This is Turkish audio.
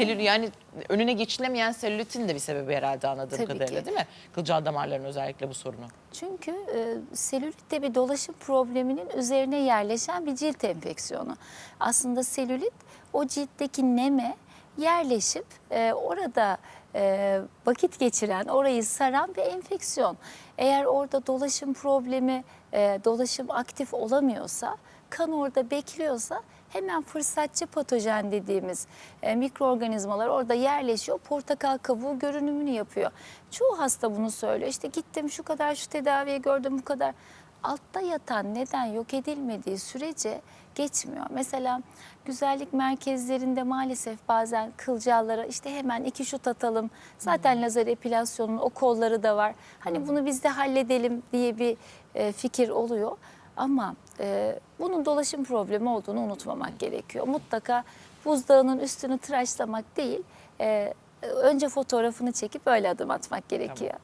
selül yani önüne geçilemeyen selülitin de bir sebebi herhalde anladığım Tabii kadarıyla ki. değil mi? Kılcal damarların özellikle bu sorunu. Çünkü e, selülit de bir dolaşım probleminin üzerine yerleşen bir cilt enfeksiyonu. Aslında selülit o ciltteki neme yerleşip e, orada e, vakit geçiren, orayı saran bir enfeksiyon. Eğer orada dolaşım problemi, e, dolaşım aktif olamıyorsa, kan orada bekliyorsa hemen fırsatçı patojen dediğimiz e, mikroorganizmalar orada yerleşiyor. Portakal kabuğu görünümünü yapıyor. Çoğu hasta bunu söylüyor. İşte gittim şu kadar şu tedaviyi gördüm bu kadar. Altta yatan neden yok edilmediği sürece geçmiyor. Mesela güzellik merkezlerinde maalesef bazen kılcallara işte hemen iki şut atalım. Zaten lazer epilasyonun o kolları da var. Hani bunu biz de halledelim diye bir e, fikir oluyor. Ama e, bunun dolaşım problemi olduğunu unutmamak gerekiyor. Mutlaka buzdağının üstünü tıraşlamak değil, e, önce fotoğrafını çekip öyle adım atmak gerekiyor.